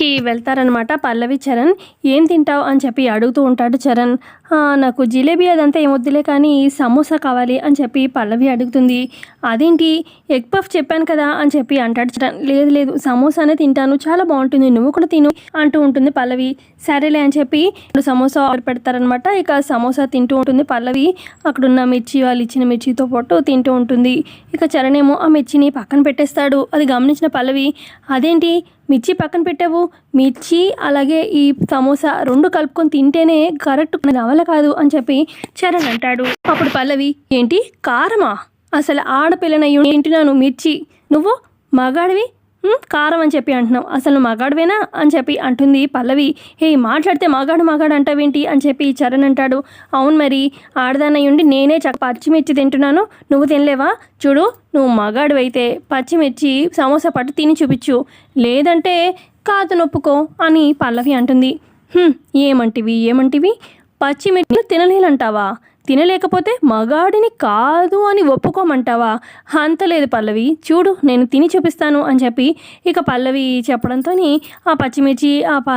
కి వెళ్తారనమాట పల్లవి చరణ్. ఏం తింటావు? అని చెప్పి అడుగుతూ ఉంటాడు చరణ్. నాకు జిలేబీ అదంతా ఏమొద్దులే కానీ సమోసా కావాలి అని చెప్పి పల్లవి అడుగుతుంది. అదేంటి ఎగ్ పఫ్ చెప్పాను కదా అని చెప్పి అంటాడు లేదు లేదు సమోసానే తింటాను చాలా బాగుంటుంది నువ్వు కూడా తిను అంటూ ఉంటుంది పల్లవి. సరేలే అని చెప్పి సమోసా ఆర్డర్ పెడతారనమాట ఇక సమోసా తింటూ ఉంటుంది పల్లవి. అక్కడున్న మిర్చి వాళ్ళు ఇచ్చిన మిర్చితో పాటు తింటూ ఉంటుంది. ఇక చరణేమో ఆ మిర్చిని పక్కన పెట్టేస్తాడు. అది గమనించిన పల్లవి అదేంటి మిర్చి పక్కన పెట్టావు? మిర్చి అలాగే ఈ సమోసా రెండు కలుపుకొని తింటేనే కరెక్ట్ నవల కాదు అని చెప్పి చరణ్ అంటాడు. అప్పుడు పల్లవి ఏంటి కారమా? అసలు ఆడపిల్లనయ్యి తింటున్నాను మిర్చి? నువ్వు మగాడివి? కారం అని చెప్పి అంటున్నావు. అసలు మగాడివేనా అని చెప్పి అంటుంది పల్లవి. హే మాట్లాడితే మగాడు మగాడు అంటావేంటి అని చెప్పి చరణ్ అంటాడు. అవును మరి ఆడదానయ్యుండి నేనే చక్క పచ్చిమిర్చి తింటున్నాను. నువ్వు తినలేవా? చూడు నువ్వు మగాడివైతే పచ్చిమిర్చి సమోసా పట్టు తిని చూపించు. లేదంటే కాదు నొప్పుకో అని పల్లవి అంటుంది. ఏమంటివి ఏమంటివి? పచ్చిమిర్చి తినలేనంటావా తినలేకపోతే మగాడిని కాదు అని ఒప్పుకోమంటావా? అంత లేదు పల్లవి. చూడు నేను తిని చూపిస్తాను అని చెప్పి ఇక పల్లవి చెప్పడంతో ఆ పచ్చిమిర్చి ఆ ప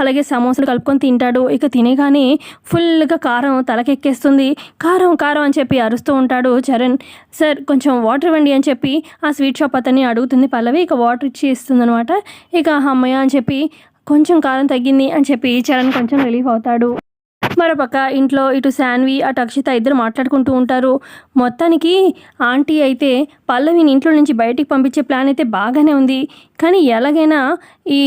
అలాగే సమోసాలు కలుపుకొని తింటాడు. ఇక తినేగానే ఫుల్గా కారం తలకెక్కేస్తుంది. కారం కారం అని చెప్పి అరుస్తూ ఉంటాడు చరణ్. సార్ కొంచెం వాటర్ ఇవ్వండి అని చెప్పి ఆ స్వీట్ షాప్ అతన్ని అడుగుతుంది పల్లవి. ఇక వాటర్ ఇచ్చి ఇస్తుంది అనమాట ఇక అమ్మయ్య అని చెప్పి కొంచెం కారం తగ్గింది అని చెప్పి చరణ్ కొంచెం రిలీఫ్ అవుతాడు. మరోపక్క ఇంట్లో ఇటు శాన్వి అటు అక్షిత ఇద్దరు మాట్లాడుకుంటూ ఉంటారు. మొత్తానికి ఆంటీ అయితే పల్లవిని ఇంట్లో నుంచి బయటికి పంపించే ప్లాన్ అయితే బాగానే ఉంది. కానీ ఎలాగైనా ఈ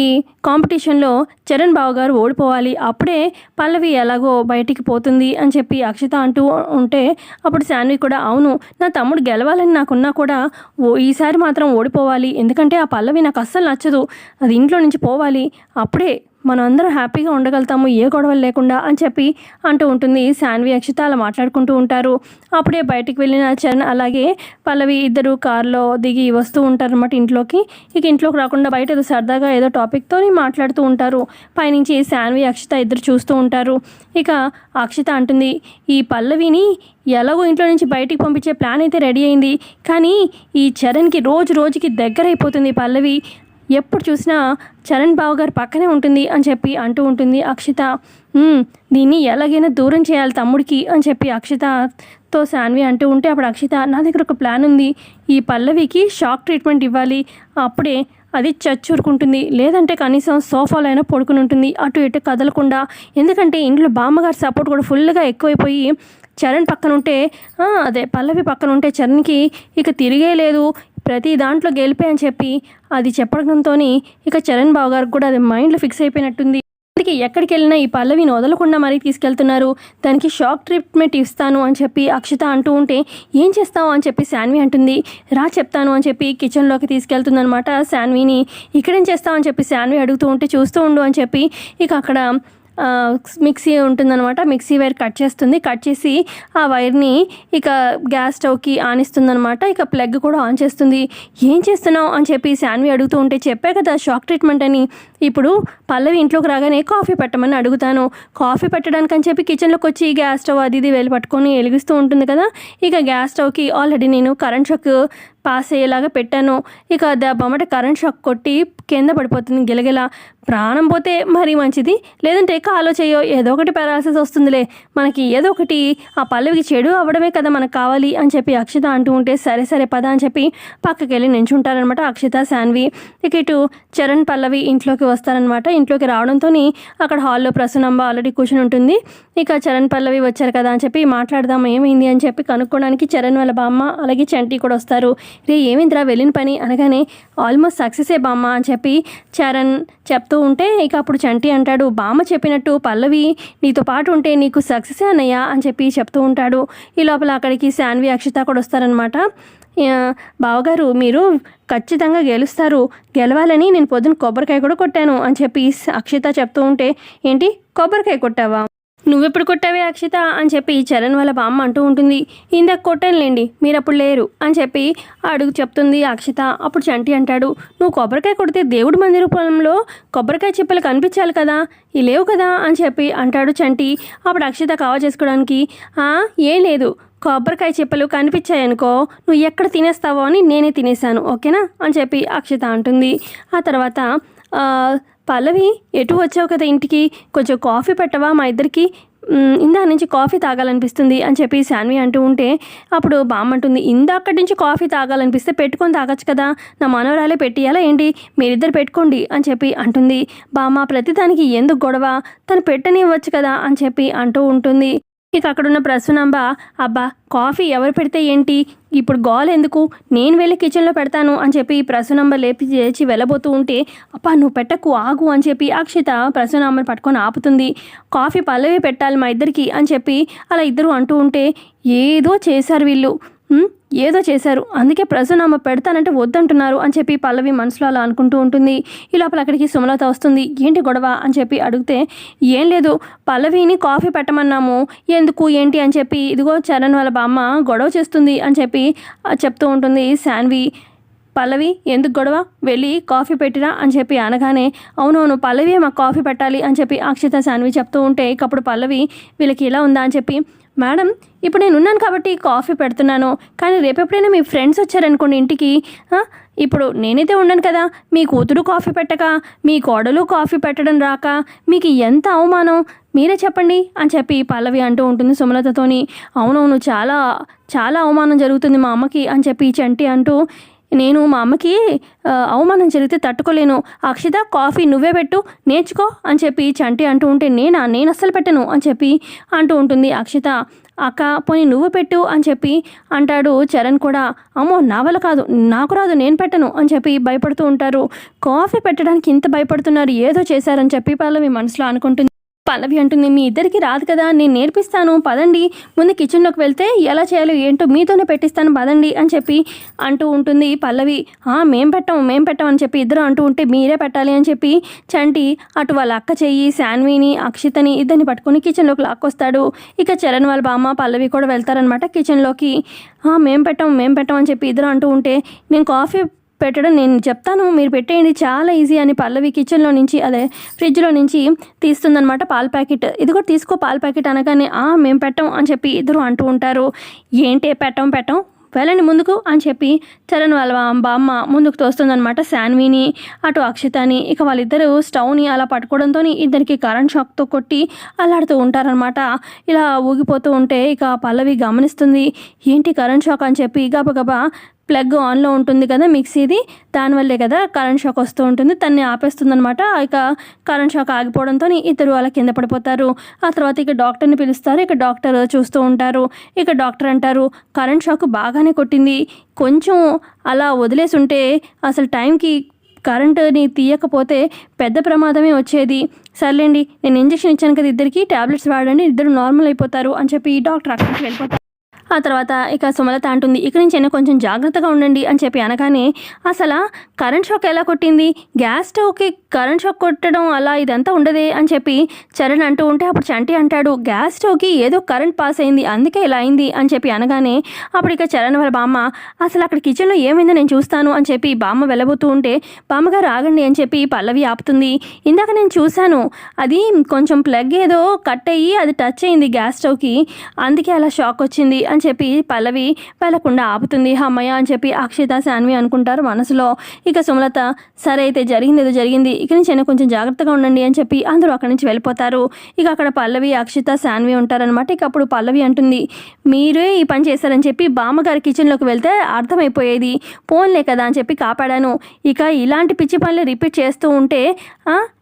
కాంపిటీషన్లో చరణ్ బాబు గారు ఓడిపోవాలి. అప్పుడే పల్లవి ఎలాగో బయటికి పోతుంది అని చెప్పి అక్షిత అంటూ ఉంటే అప్పుడు శాన్వి కూడా అవును నా తమ్ముడు గెలవాలని నాకున్నా కూడా ఓ ఈసారి మాత్రం ఓడిపోవాలి. ఎందుకంటే ఆ పల్లవి నాకు అస్సలు నచ్చదు. అది ఇంట్లో నుంచి పోవాలి. అప్పుడే మనం అందరం హ్యాపీగా ఉండగలుగుతాము ఏ గొడవలు లేకుండా అని చెప్పి అంటూ ఉంటుంది శాన్వి అక్షిత అలా మాట్లాడుకుంటూ ఉంటారు. అప్పుడే బయటికి వెళ్ళిన చరణ్ అలాగే పల్లవి ఇద్దరు కారులో దిగి వస్తూ ఉంటారు అన్నమాట ఇంట్లోకి. ఇక ఇంట్లోకి రాకుండా బయట ఏదో సరదాగా ఏదో టాపిక్తో మాట్లాడుతూ ఉంటారు. పైనుంచి శాన్వి అక్షిత ఇద్దరు చూస్తూ ఉంటారు. ఇక అక్షిత అంటుంది ఈ పల్లవిని ఎలాగో ఇంట్లో నుంచి బయటికి పంపించే ప్లాన్ అయితే రెడీ అయింది. కానీ ఈ చరణ్కి రోజు రోజుకి దగ్గర అయిపోతుంది పల్లవి. ఎప్పుడు చూసినా చరణ్ బాబు గారు పక్కనే ఉంటుంది అని చెప్పి అంటూ ఉంటుంది అక్షిత. దీన్ని ఎలాగైనా దూరం చేయాలి తమ్ముడికి అని చెప్పి అక్షితతో శాన్వి అంటూ ఉంటే అప్పుడు అక్షిత నా దగ్గర ఒక ప్లాన్ ఉంది. ఈ పల్లవికి షాక్ ట్రీట్మెంట్ ఇవ్వాలి. అప్పుడే అది చచ్చూరుకుంటుంది. లేదంటే కనీసం సోఫాలో అయినా పడుకుని ఉంటుంది. అటు ఇటు కదలకుండా. ఎందుకంటే ఇంట్లో బామ్మగారి సపోర్ట్ కూడా ఫుల్గా ఎక్కువైపోయి చరణ్ పక్కన ఉంటే అదే పల్లవి పక్కన ఉంటే చరణ్కి ఇక తిరిగే లేదు. ప్రతి దాంట్లో గెలిపే అని చెప్పి అది చెప్పడంతో ఇక చరణ్ బావ గారికి కూడా అది మైండ్లో ఫిక్స్ అయిపోయినట్టుంది. అందుకే ఎక్కడికి వెళ్ళినా ఈ పల్లవిని వదలకుండా మరీ తీసుకెళ్తున్నారు. దానికి షాక్ ట్రీట్మెంట్ ఇస్తాను అని చెప్పి అక్షిత అంటూ ఉంటే ఏం చేస్తావు అని చెప్పి శాన్వి అంటుంది. రా చెప్తాను అని చెప్పి కిచెన్లోకి తీసుకెళ్తుందనమాట శాన్విని. ఇక్కడేం చేస్తావు అని చెప్పి శాన్వి అడుగుతూ ఉంటే చూస్తూ ఉండు అని చెప్పి ఇక అక్కడ మిక్సీ ఉంటుందన్నమాట. మిక్సీ వైర్ కట్ చేస్తుంది. కట్ చేసి ఆ వైర్ని ఇక గ్యాస్ స్టవ్కి ఆనిస్తుందన్నమాట. ఇక ప్లగ్ కూడా ఆన్ చేస్తుంది. ఏం చేస్తున్నావు? అని చెప్పి శాన్వి అడుగుతూ ఉంటే చెప్పే కదా షాక్ ట్రీట్మెంట్ అని. ఇప్పుడు పల్లవి ఇంట్లోకి రాగానే కాఫీ పెట్టమని అడుగుతాను. కాఫీ పెట్టడానికి అని చెప్పి కిచెన్లోకి వచ్చి గ్యాస్ స్టవ్ అది ఇది వెళ్ళి పట్టుకొని వెలిగిస్తూ ఉంటుంది కదా ఇక గ్యాస్ స్టవ్కి ఆల్రెడీ నేను కరెంట్ షాక్ పాస్ అయ్యేలాగా పెట్టాను. ఇక బొమ్మట కరెంట్ షాక్ కొట్టి కింద పడిపోతుంది గిలగిల. ప్రాణం పోతే మరీ మంచిది లేదంటే కాలో చేయో ఏదో ఒకటి పారాలసిస్ వస్తుందిలే. మనకి ఏదో ఒకటి ఆ పల్లవికి చెడు అవ్వడమే కదా మనకు కావాలి అని చెప్పి అక్షిత అంటూ ఉంటే సరే సరే పద అని చెప్పి పక్కకి వెళ్ళి నించుంటారనమాట అక్షిత శాన్వి. ఇక ఇటు చరణ్ పల్లవి ఇంట్లోకి వస్తారనమాట ఇంట్లోకి రావడంతో అక్కడ హాల్లో ప్రసన్నంబ ఆల్రెడీ కూర్చుని ఉంటుంది. ఇక చరణ్ పల్లవి వచ్చారు కదా అని చెప్పి మాట్లాడదాం ఏమైంది అని చెప్పి కనుక్కోవడానికి చరణ్ వాళ్ళ బామ్మ అలాగే చంటి కూడా వస్తారు. రే ఏమైందిరా వెళ్ళిన పని? అనగానే ఆల్మోస్ట్ సక్సెసే బామ్మ అని చెప్పి చరణ్ చెప్తూ ఉంటే ఇక అప్పుడు చంటి అంటాడు బామ్మ చెప్పినట్టు పల్లవి నీతో పాటు ఉంటే నీకు సక్సెసే అన్నయ్యా? అని చెప్పి చెప్తూ ఉంటాడు. ఈ లోపల అక్కడికి శాన్వి అక్షిత కూడా వస్తారనమాట బావగారు మీరు ఖచ్చితంగా గెలుస్తారు. గెలవాలని నేను పొద్దున కొబ్బరికాయ కూడా కొట్టాను అని చెప్పి అక్షిత చెప్తూ ఉంటే ఏంటి? కొబ్బరికాయ కొట్టావా? నువ్వెప్పుడు కొట్టావే అక్షిత? అని చెప్పి చరణ్ వాళ్ళ బామ్మ అంటూ ఉంటుంది. ఇందాక కొట్టానులేండి మీరు అప్పుడు లేరు అని చెప్పి అడుగు చెప్తుంది అక్షిత. అప్పుడు చంటి అంటాడు నువ్వు కొబ్బరికాయ కొడితే దేవుడి మందిర పొలంలో కొబ్బరికాయ చిప్పలు కనిపించాలి కదా? ఈ లేవు కదా? అని చెప్పి అంటాడు చంటి. అప్పుడు అక్షిత కావ చేసుకోవడానికి ఏం లేదు. కొబ్బరికాయ చిప్పలు కనిపించాయనుకో నువ్వు ఎక్కడ తినేస్తావో అని నేనే తినేసాను ఓకేనా? అని చెప్పి అక్షిత అంటుంది. ఆ తర్వాత పల్లవి ఎటు వచ్చావు కదా ఇంటికి? కొంచెం కాఫీ పెట్టవా మా ఇద్దరికి? ఇందా నుంచి కాఫీ తాగాలనిపిస్తుంది అని చెప్పి శాన్వి అంటూ ఉంటే అప్పుడు బామ్మంటుంది అంటుంది నుంచి కాఫీ తాగాలనిపిస్తే పెట్టుకొని తాగొచ్చు కదా. నా మనవరాలే పెట్టియాలా ఏంటి? మీరిద్దరు పెట్టుకోండి అని చెప్పి అంటుంది. బామ్మ ప్రతిదానికి ఎందుకు గొడవ? తను పెట్టనివ్వచ్చు కదా అని చెప్పి అంటూ ఉంటుంది. ఇక అక్కడున్న ప్రసూనంబ అబ్బా కాఫీ ఎవరు పెడితే ఏంటి? ఇప్పుడు గోల్ ఎందుకు? నేను వెళ్ళి కిచెన్లో పెడతాను అని చెప్పి ప్రసూనంబ లేపి చేసి వెళ్ళబోతూ ఉంటే అప్పా నువ్వు పెట్టకు ఆగు అని చెప్పి అక్షిత ప్రసూనాంబని పట్టుకొని ఆపుతుంది. కాఫీ పల్లవి పెట్టాలి మా ఇద్దరికి అని చెప్పి అలా ఇద్దరు అంటూ ఉంటే ఏదో చేశారు వీళ్ళు. ఏదో చేశారు. అందుకే ప్రసూనామ పెడతానంటే వద్దంటున్నారు అని చెప్పి పల్లవి మనసులో అలా అనుకుంటూ ఉంటుంది. ఈ లోపల అక్కడికి సుమలత వస్తుంది. ఏంటి గొడవ అని చెప్పి అడిగితే ఏం లేదు. పల్లవిని కాఫీ పెట్టమన్నాము. ఎందుకు? ఏంటి? అని చెప్పి ఇదిగో చరణ్ వాళ్ళ బామ్మ గొడవ చేస్తుంది అని చెప్పి చెప్తూ ఉంటుంది శాన్వి. పల్లవి ఎందుకు గొడవ? వెళ్ళి కాఫీ పెట్టిరా అని చెప్పి అనగానే అవునవును పల్లవి మాకు కాఫీ పెట్టాలి అని చెప్పి అక్షిత శాన్వి చెప్తూ ఉంటే ఇకప్పుడు పల్లవి వీళ్ళకి ఇలా ఉందా అని చెప్పి మేడం ఇప్పుడు నేను ఉన్నాను కాబట్టి కాఫీ పెడుతున్నాను. కానీ రేపెప్పుడైనా మీ ఫ్రెండ్స్ వచ్చారనుకోండి ఇంటికి. ఇప్పుడు నేనైతే ఉన్నాను కదా. మీ కూతురు కాఫీ పెట్టక మీ కోడలు కాఫీ పెట్టడం రాక మీకు ఎంత అవమానం? మీరే చెప్పండి అని చెప్పి పల్లవి అంటూ ఉంటుంది సుమలతతోని. అవునవును చాలా చాలా అవమానం జరుగుతుంది మా అమ్మకి అని చెప్పి చంటి అంటూ నేను మా అమ్మకి అవమానం జరిగితే తట్టుకోలేను. అక్షిత కాఫీ నువ్వే పెట్టు నేర్చుకో అని చెప్పి చంటి అంటూ ఉంటే నేనా? నేను అస్సలు పెట్టను అని చెప్పి అంటూ ఉంటుంది అక్షిత. అక్క పోనీ నువ్వు పెట్టు అని చెప్పి అంటాడు చరణ్ కూడా. అమ్మో నా వల్ల కాదు నాకు రాదు నేను పెట్టను అని చెప్పి భయపడుతూ ఉంటారు. కాఫీ పెట్టడానికి ఇంత భయపడుతున్నారు ఏదో చేశారని చెప్పి పల్లవి మనసులో అనుకుంటుంది. పల్లవి అంటుంది మీ ఇద్దరికి రాదు కదా నేను నేర్పిస్తాను పదండి. ముందు కిచెన్లోకి వెళ్తే ఎలా చేయాలో ఏంటో మీతోనే పెట్టిస్తాను పదండి అని చెప్పి అంటూ ఉంటుంది పల్లవి. మేం పెట్టాం మేం పెట్టాం అని చెప్పి ఇద్దరు అంటూ ఉంటే మీరే పెట్టాలి అని చెప్పి చంటి అటు వాళ్ళ అక్క చెయ్యి శాన్విని అక్షితని ఇద్దరిని పట్టుకుని కిచెన్లోకి లాక్కొస్తాడు. ఇక చరణ్ వాళ్ళ బామ్మ పల్లవి కూడా వెళ్తారనమాట కిచెన్లోకి. మేం పెట్టాం మేం పెట్టాం అని చెప్పి ఇద్దరు అంటూ ఉంటే నేను కాఫీ పెట్టడం నేను చెప్తాను. మీరు పెట్టేయండి. చాలా ఈజీ అని పల్లవి కిచెన్లో నుంచి అదే ఫ్రిడ్జ్లో నుంచి తీస్తుందనమాట పాల ప్యాకెట్. ఇది కూడా తీసుకో పాల ప్యాకెట్ అనగానే "ఆ, మేము పెట్టం అని చెప్పి ఇద్దరు అంటూ ఉంటారు. ఏంటి పెట్టం పెట్టం? వెళ్ళండి ముందుకు అని చెప్పి చరణ్ వాళ్ళ బామ్మ ముందుకు తోస్తుందనమాట శాన్విని అటు అక్షితని. ఇక వాళ్ళిద్దరూ స్టవ్ని అలా పట్టుకోవడంతో ఇద్దరికి కరెంట్ షాక్తో కొట్టి అల్లాడుతూ ఉంటారనమాట ఇలా ఊగిపోతూ ఉంటే ఇక పల్లవి గమనిస్తుంది ఏంటి కరెంట్ షాక్ అని చెప్పి గబగబా ప్లగ్ ఆన్లో ఉంటుంది కదా మిక్సీది దానివల్లే కదా కరెంట్ షాక్ వస్తూ ఉంటుంది. తన్ని ఆపేస్తుందనమాట ఇక కరెంట్ షాక్ ఆగిపోవడంతో ఇద్దరు అలా కింద పడిపోతారు. ఆ తర్వాత ఇక డాక్టర్ని పిలుస్తారు. ఇక డాక్టర్ చూస్తూ ఉంటారు. ఇక డాక్టర్ అంటారు కరెంట్ షాక్ బాగానే కొట్టింది. కొంచెం అలా వదిలేసి ఉంటే అసలు టైంకి కరెంటుని తీయకపోతే పెద్ద ప్రమాదమే వచ్చేది. సర్లేండి నేను ఇంజెక్షన్ ఇచ్చాను కదా ఇద్దరికి ట్యాబ్లెట్స్ వాడండి ఇద్దరు నార్మల్ అయిపోతారు అని చెప్పి డాక్టర్ అక్కడికి వెళ్ళిపోతారు. ఆ తర్వాత ఇక సుమలత అంటుంది ఇక్కడి నుంచి అయినా కొంచెం జాగ్రత్తగా ఉండండి అని చెప్పి అనగానే అసలు కరెంట్ షాక్ ఎలా కొట్టింది? గ్యాస్ స్టవ్కి కరెంట్ షాక్ కొట్టడం అలా ఇదంతా ఉండదే అని చెప్పి చరణ్ అంటూ ఉంటే అప్పుడు చంటి అంటాడు గ్యాస్ స్టవ్కి ఏదో కరెంట్ పాస్ అయింది అందుకే ఇలా అయింది అని చెప్పి అనగానే అప్పుడు ఇక చరణ్ వాళ్ళ బామ్మ అసలు అక్కడ కిచెన్లో ఏమైందో నేను చూస్తాను అని చెప్పి బామ్మ వెళ్ళబోతూ ఉంటే బామ్మగారు ఆగండి అని చెప్పి పల్లవి ఆపుతుంది ఇందాక నేను చూశాను అది కొంచెం ప్లగ్ ఏదో కట్ అయ్యి అది టచ్ అయింది గ్యాస్ స్టవ్కి అందుకే అలా షాక్ వచ్చింది అని చెప్పి పల్లవి పలకుండా ఆపుతుంది. అమ్మయ్య అని చెప్పి అక్షిత శాన్వి అనుకుంటారు మనసులో. ఇక సుమలత సరే అయితే జరిగింది ఏదో జరిగింది ఇక నుంచి అయినా కొంచెం జాగ్రత్తగా ఉండండి అని చెప్పి అందరూ అక్కడి నుంచి వెళ్ళిపోతారు. ఇక అక్కడ పల్లవి అక్షిత శాన్వి ఉంటారనమాట ఇక అప్పుడు పల్లవి అంటుంది మీరే ఈ పని చేశారని చెప్పి బామ్మగారి కిచెన్లోకి వెళ్తే అర్థమైపోయేది. పోన్లే కదా అని చెప్పి కాపాడాను. ఇక ఇలాంటి పిచ్చి పనులు రిపీట్ చేస్తూ ఉంటే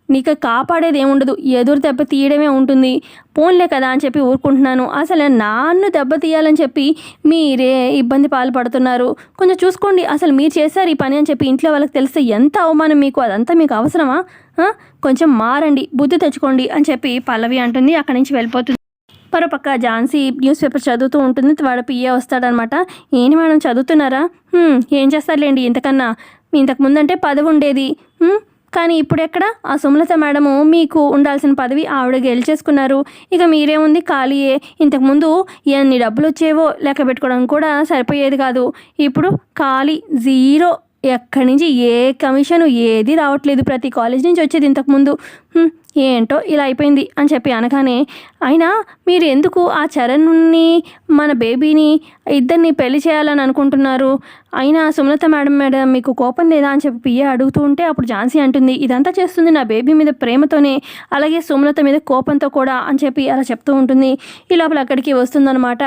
నీకు కాపాడేది ఏముండదు. ఎదురు దెబ్బ తీయడమే ఉంటుంది. పోన్లే కదా అని చెప్పి ఊరుకుంటున్నాను. అసలు నాన్ను దెబ్బ తీయాలని చెప్పి మీరే ఇబ్బంది పాలు పడుతున్నారు కొంచెం చూసుకోండి. అసలు మీరు చేశారు ఈ పని అని చెప్పి ఇంట్లో వాళ్ళకి తెలిస్తే ఎంత అవమానం మీకు? అదంతా మీకు అవసరమా? కొంచెం మారండి. బుద్ధి తెచ్చుకోండి అని చెప్పి పల్లవి అంటుంది. అక్కడి నుంచి వెళ్ళిపోతుంది. మరోపక్క ఝాన్సీ న్యూస్ పేపర్ చదువుతూ ఉంటుంది. వాడు పిఏ వస్తాడనమాట. ఏంటి మేడం చదువుతున్నారా? ఏం చేస్తారులేండి ఇంతకన్నా? ఇంతకు ముందంటే పదవి ఉండేది కానీ ఇప్పుడు ఎక్కడ ఆ సుమలత మేడము మీకు ఉండాల్సిన పదవి ఆవిడ గెలిచేసుకున్నారు. ఇక మీరేముంది? ఖాళీయే. ఇంతకుముందు ఎన్ని డబ్బులు వచ్చేవో లెక్క పెట్టుకోవడం కూడా సరిపోయేది కాదు. ఇప్పుడు ఖాళీ జీరో ఎక్కడి నుంచి ఏ కమిషన్ ఏది రావట్లేదు. ప్రతి కాలేజ్ నుంచి వచ్చేది ఇంతకుముందు ఏంటో ఇలా అయిపోయింది అని చెప్పి అనగానే అయినా మీరు ఎందుకు ఆ చరణ్ని మన బేబీని ఇద్దరిని పెళ్ళి చేయాలని అనుకుంటున్నారు? అయినా సుమలత మేడం మేడం మీకు కోపం లేదా అని చెప్పి పియ్య అడుగుతూ ఉంటే అప్పుడు ఝాన్సీ అంటుంది ఇదంతా చేస్తుంది నా బేబీ మీద ప్రేమతోనే అలాగే సుమలత మీద కోపంతో కూడా అని చెప్పి అలా చెప్తూ ఉంటుంది. ఈ లోపల అక్కడికి వస్తుందన్నమాట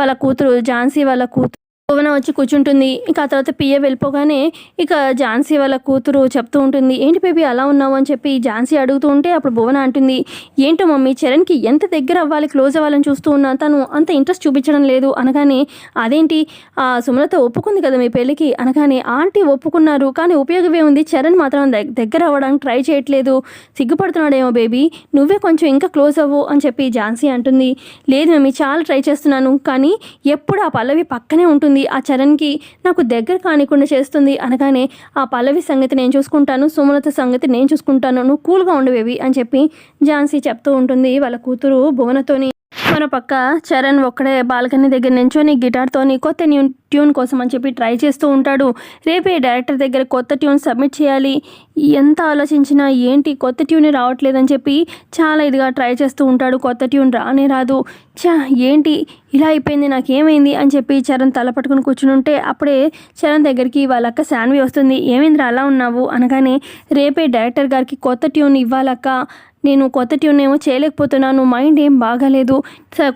వాళ్ళ కూతురు ఝాన్సీ వాళ్ళ కూతురు. భువన వచ్చి కూర్చుంటుంది. ఇక ఆ తర్వాత పియ్య వెళ్ళిపోగానే ఇక ఝాన్సీ వాళ్ళ కూతురు చెప్తూ ఉంటుంది ఏంటి బేబీ అలా ఉన్నావు? అని చెప్పి ఝాన్సీ అడుగుతూ ఉంటే అప్పుడు భువన అంటుంది ఏంటో మమ్మీ చరణ్కి ఎంత దగ్గర అవ్వాలి క్లోజ్ అవ్వాలని చూస్తూ ఉన్నా తను అంత ఇంట్రెస్ట్ చూపించడం లేదు. అనగానే అదేంటి? ఆ సుమలత ఒప్పుకుంది కదా మీ పెళ్ళికి? అనగానే ఆంటీ ఒప్పుకున్నారు కానీ ఉపయోగమే ఉంది. చరణ్ మాత్రం దగ్గర అవ్వడానికి ట్రై చేయట్లేదు. సిగ్గుపడుతున్నాడేమో బేబీ నువ్వే కొంచెం ఇంకా క్లోజ్ అవ్వు అని చెప్పి ఝాన్సీ అంటుంది లేదు మమ్మీ చాలా ట్రై చేస్తున్నాను కానీ ఎప్పుడు ఆ పల్లవి పక్కనే ఉంటుంది. ఆ చరణ్కి నాకు దగ్గర కానికుండా చేస్తుంది అనగానే ఆ పల్లవి సంగతి నేను చూసుకుంటాను సుమలత సంగతి నేను చూసుకుంటాను నువ్వు కూల్గా ఉండవేవి అని చెప్పి ఝాన్సీ చెప్తూ ఉంటుంది. వాళ్ళ కూతురు భువనతోని మన పక్క చరణ్ ఒక్కడే బాల్కనీ దగ్గర నించొని గిటార్తోని కొత్త న్యూ ట్యూన్ కోసం అని చెప్పి ట్రై చేస్తూ ఉంటాడు. రేపే డైరెక్టర్ దగ్గర కొత్త ట్యూన్ సబ్మిట్ చేయాలి. ఎంత ఆలోచించినా ఏంటి కొత్త ట్యూనే రావట్లేదని చెప్పి చాలా ఇదిగా ట్రై చేస్తూ ఉంటాడు. కొత్త ట్యూన్ రానే రాదు. చా ఏంటి? ఇలా అయిపోయింది నాకేమైంది? అని చెప్పి చరణ్ తల పట్టుకుని కూర్చుని ఉంటే అప్పుడే చరణ్ దగ్గరికి వాళ్ళక్క శాన్వి వస్తుంది. ఏమైంది అలా ఉన్నావు? అనగానే రేపే డైరెక్టర్ గారికి కొత్త ట్యూన్ ఇవ్వాలక్క. నేను కొత్త ట్యూన్ ఏమో చేయలేకపోతున్నాను మైండ్ ఏం బాగాలేదు.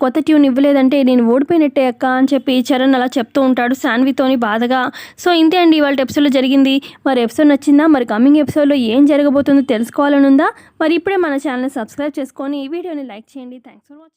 కొత్త ట్యూన్ ఇవ్వలేదంటే నేను ఓడిపోయినట్టే అక్క అని చెప్పి చరణ్ అలా చెప్తూ ఉంటాడు శాన్వితోని బాధగా. సో ఇంతే అండి ఇవాళ ఎపిసోడ్లో జరిగింది. మరి ఎపిసోడ్ నచ్చిందా? మరి కమింగ్ ఎపిసోడ్లో ఏం జరగబోతుందో తెలుసుకోవాలని ఉందా మరి ఇప్పుడే మన ఛానల్ సబ్స్క్రైబ్ చేసుకొని ఈ వీడియోని లైక్ చేయండి. Thanks for watching